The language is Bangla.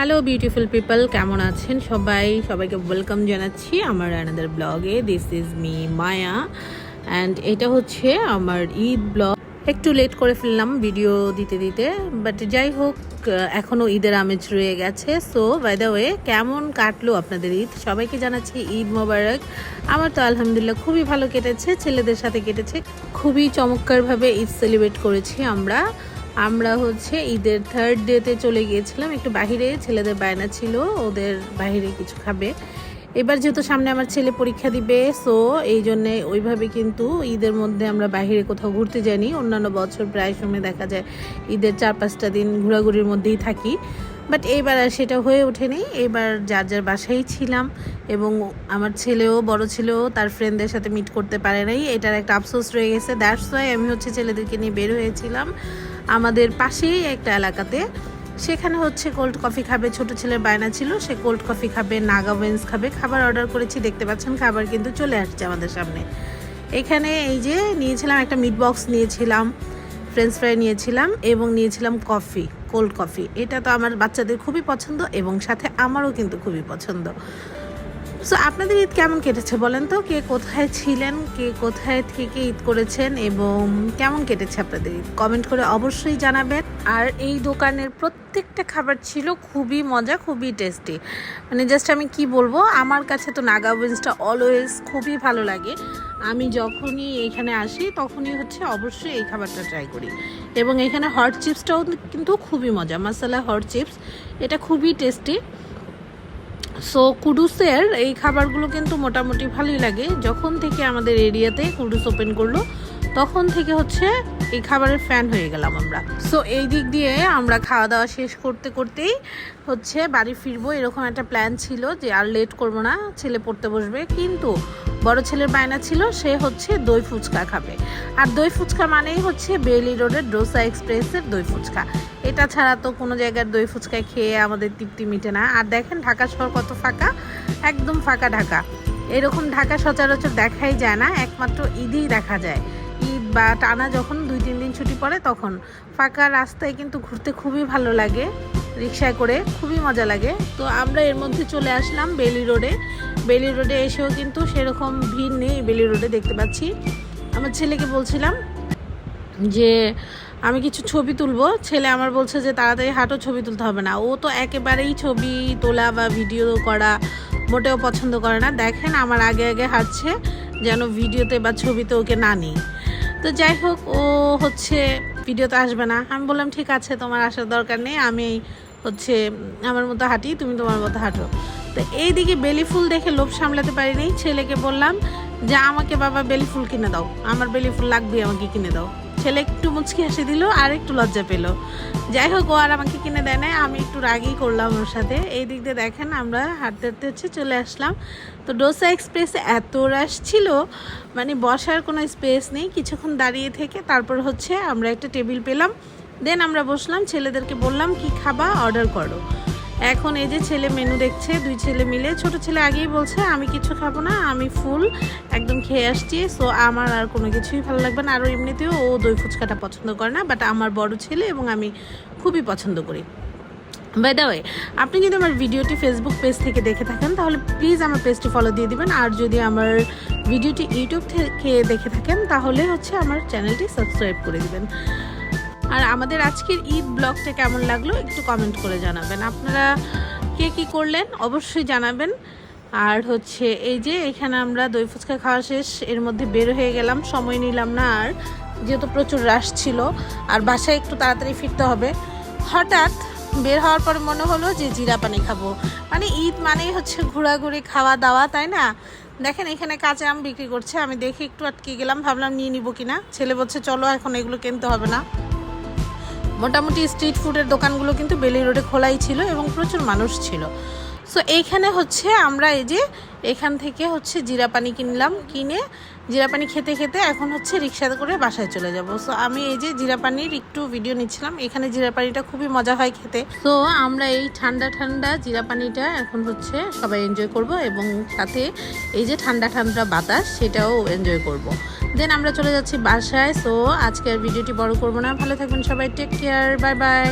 হ্যালো বিউটিফুল পিপল কেমন আছেন সবাই? সবাইকে ওয়েলকাম জানাচ্ছি আমার অ্যানাদার ব্লগে this is me Maya and এটা হচ্ছে আমার ঈদ ব্লগ একটু লেট করে ফেললাম ভিডিও দিতে দিতে বাট যাই হোক এখনও ঈদের আমেজ রয়ে গেছে। সো বাই দ্য ওয়ে কেমন কাটলো আপনাদের ঈদ? সবাইকে জানাচ্ছি ঈদ মোবারক। আমার তো আলহামদুলিল্লাহ খুবই ভালো কেটেছে, ছেলেদের সাথে কেটেছে। খুবই চমৎকারভাবে ঈদ সেলিব্রেট করেছি আমরা। আমরা হচ্ছে ঈদের থার্ড ডেতে চলে গিয়েছিলাম। একটু বাহিরে, ছেলেদের বায়না ছিল, ওদের বাহিরে কিছু খাবে। এবার যেহেতু সামনে আমার ছেলে পরীক্ষা দিবে সো এই জন্যে ওইভাবে কিন্তু ঈদের মধ্যে আমরা বাহিরে কোথাও ঘুরতে যাইনি। অন্যান্য বছর প্রায় সময় দেখা যায় ঈদের চার পাঁচটা দিন ঘোরাঘুরির মধ্যেই থাকি। বাট এইবার আর সেটা হয়ে ওঠেনি। এবার যার যার বাসায় ছিলাম এবং আমার ছেলেও, বড় ছেলেও তার ফ্রেন্ডদের সাথে মিট করতে পারে নাই। এটার একটা আফসোস রয়ে গেছে। দ্যাটস ওয়াই আমি হচ্ছে ছেলেদেরকে নিয়ে বের হয়েছিলাম আমাদের পাশেই একটা এলাকাতে। সেখানে হচ্ছে কোল্ড কফি খাবে, ছোট ছেলের বায়না ছিল। সে কোল্ড কফি খাবে নাগা ওয়েন্স খাবে। খাবার অর্ডার করেছি, দেখতে পাচ্ছেন, খাবার কিন্তু চলে আসছে আমাদের সামনে। এখানে এই যে নিয়েছিলাম, একটা মিট বক্স নিয়েছিলাম ফ্রেঞ্চ ফ্রাই নিয়েছিলাম এবং নিয়েছিলাম কফি কোল্ড কফি। এটা তো আমার বাচ্চাদের খুবই পছন্দ এবং সাথে আমারও কিন্তু খুবই পছন্দ। সো আপনাদের ঈদ কেমন কেটেছে বলেন তো? কে কোথায় ছিলেন? কে কোথায় থেকে ঈদ করেছেন? এবং কেমন কেটেছে আপনাদের ঈদ? কমেন্ট করে অবশ্যই জানাবেন। আর এই দোকানের প্রত্যেকটা খাবার ছিল খুবই মজা, খুবই টেস্টি। মানে জাস্ট আমি কি বলব? আমার কাছে তো নাগা উইন্সটা অলওয়েজ খুবই ভালো লাগে। আমি যখনই এখানে আসি, তখনই হচ্ছে অবশ্যই এই খাবারটা ট্রাই করি। এবং এখানে হট চিপসটাও কিন্তু খুবই মজা। মশালা হট চিপস এটা খুবই টেস্টি সো কুডুসের এই খাবারগুলো কিন্তু মোটামুটি ভালোই লাগে। যখন থেকে আমাদের এরিয়াতে কুডুস ওপেন করল, তখন থেকে হচ্ছে এই খাবারের ফ্যান হয়ে গেলাম আমরা। সো এই দিক দিয়ে আমরা খাওয়া দাওয়া শেষ করতে করতেই হচ্ছে বাড়ি ফিরবো। এরকম একটা প্ল্যান ছিল যে আর লেট করব না, ছেলে পড়তে বসবে। কিন্তু বড় ছেলের বায়না ছিল, সে হচ্ছে দই ফুচকা খাবে। আর দই ফুচকা মানেই হচ্ছে বেলি রোডের ডোসা এক্সপ্রেসের দই ফুচকা। এটা ছাড়া তো কোনো জায়গার দই ফুচকা খেয়ে আমাদের তৃপ্তি মিটে না। আর দেখেন ঢাকা শহর কত ফাঁকা, একদম ফাঁকা ঢাকা। এরকম ঢাকা সচরাচর দেখাই যায় না, একমাত্র ঈদেই দেখা যায়। ঈদ বা টানা যখন দুই ছুটি পড়ে তখন ফাঁকা রাস্তায় কিন্তু ঘুরতে খুবই ভালো লাগে, রিক্সায় করে খুবই মজা লাগে। তো আমরা এর মধ্যে চলে আসলাম বেলি রোডে। বেলি রোডে এসেও কিন্তু সেরকম ভিড় নেই বেলি রোডে দেখতে পাচ্ছি। আমার ছেলেকে বলছিলাম যে, আমি কিছু ছবি তুলবো। ছেলে আমার বলছে যে, তাড়াতাড়ি হাঁটো, ছবি তুলতে হবে না। ও তো একেবারেই ছবি তোলা বা ভিডিও করা মোটেও পছন্দ করে না। দেখেন আমার আগে আগে হাঁটছে, যেন ভিডিওতে বা ছবিতে ওকে না নিই। তো যাই হোক, ও হচ্ছে ভিডিওতে আসবে না। আমি বললাম, ঠিক আছে, তোমার আসার দরকার নেই। আমি হচ্ছে আমার মতো হাঁটি, তুমি তোমার মতো হাঁটো। তো এইদিকে বেলি ফুল দেখে লোভ সামলাতে পারিনি। ছেলেকে বললাম, যে আমাকে বাবা বেলি ফুল কিনে দাও। আমার বেলি ফুল লাগবে আমাকে কিনে দাও। ছেলে একটু মুচকি হাসি দিল, আর একটু লজ্জা পেল। যাই হোক, ও আর আমাকে কিনে দেয় না আমি একটু রাগই করলাম ওর সাথে। এই দিক দিয়ে দেখেন, আমরা হাঁটতে হাঁটতে হচ্ছে চলে আসলাম। তো ডোসা এক্সপ্রেসে এত রাশ ছিল মানে বসার কোনো স্পেস নেই, কিছুক্ষণ দাঁড়িয়ে থেকে তারপর হচ্ছে আমরা একটা টেবিল পেলাম। দেন আমরা বসলাম, ছেলেদেরকে বললাম, কি খাবা? অর্ডার করো। এখন এই যে ছেলে মেনু দেখছে, দুই ছেলে মিলে। ছোট ছেলে আগেই বলছে, আমি কিছু খাব না, আমি ফুল একদম খেয়ে আসছি সো আমার আর কোনো কিছুই ভালো লাগবে না। আরও এমনিতেও ও দই ফুচকাটা পছন্দ করে না বাট আমার বড় ছেলে এবং আমি খুবই পছন্দ করি। বাই দ্য ওয়ে আপনি যদি আমার ভিডিওটি ফেসবুক পেজ থেকে দেখে থাকেন, তাহলে প্লিজ আমার পেজটি ফলো দিয়ে দিবেন। আর যদি আমার ভিডিওটি ইউটিউব থেকে দেখে থাকেন, তাহলে হচ্ছে আমার চ্যানেলটি সাবস্ক্রাইব করে দিবেন। আর আমাদের আজকের ঈদ ব্লগটা কেমন লাগল একটু কমেন্ট করে জানাবেন। আপনারা কে কী করলেন অবশ্যই জানাবেন। আর হচ্ছে এই যে এখানে আমরা দই ফুচকা খাওয়া শেষ, এর মধ্যে বের হয়ে গেলাম, সময় নিলাম না আর, যেহেতু প্রচুর রাশ ছিল, আর বাসায় একটু তাড়াতাড়ি ফিরতে হবে। হঠাৎ বের হওয়ার পরে মনে হলো যে জিরা পানি খাব। মানে ঈদ মানেই হচ্ছে ঘোরাঘুরি, খাওয়া দাওয়া, তাই না? দেখেন এখানে কাঁচা আম বিক্রি করছে, আমি দেখে একটু আটকে গেলাম, ভাবলাম নিয়ে নিবো কিনা। ছেলে বলছে, চলো, এখন এগুলো কিনতে হবে না। মোটামুটি স্ট্রিট ফুডের দোকানগুলো কিন্তু বেলি রোডে খোলাই ছিল এবং প্রচুর মানুষ ছিল। সো এইখানে হচ্ছে আমরা এই যে এখান থেকে হচ্ছে জিরা পানি কিনলাম, কিনে জিরা পানি খেতে খেতে এখন হচ্ছে রিক্সাতে করে বাসায় চলে যাব। সো আমি এই যে জিরা পানির একটু ভিডিও নিচ্ছিলাম। এখানে জিরা পানিটা খুবই মজা হয় খেতে। তো আমরা এই ঠান্ডা ঠান্ডা জিরা পানিটা এখন হচ্ছে সবাই এনজয় করব এবং সাথে এই যে ঠান্ডা ঠান্ডা বাতাস, সেটাও এনজয় করব। দেন আমরা চলে যাচ্ছি বাসায় সো আজকের ভিডিওটি বড় করব না। ভালো থাকবেন সবাই টেক কেয়ার বাই বাই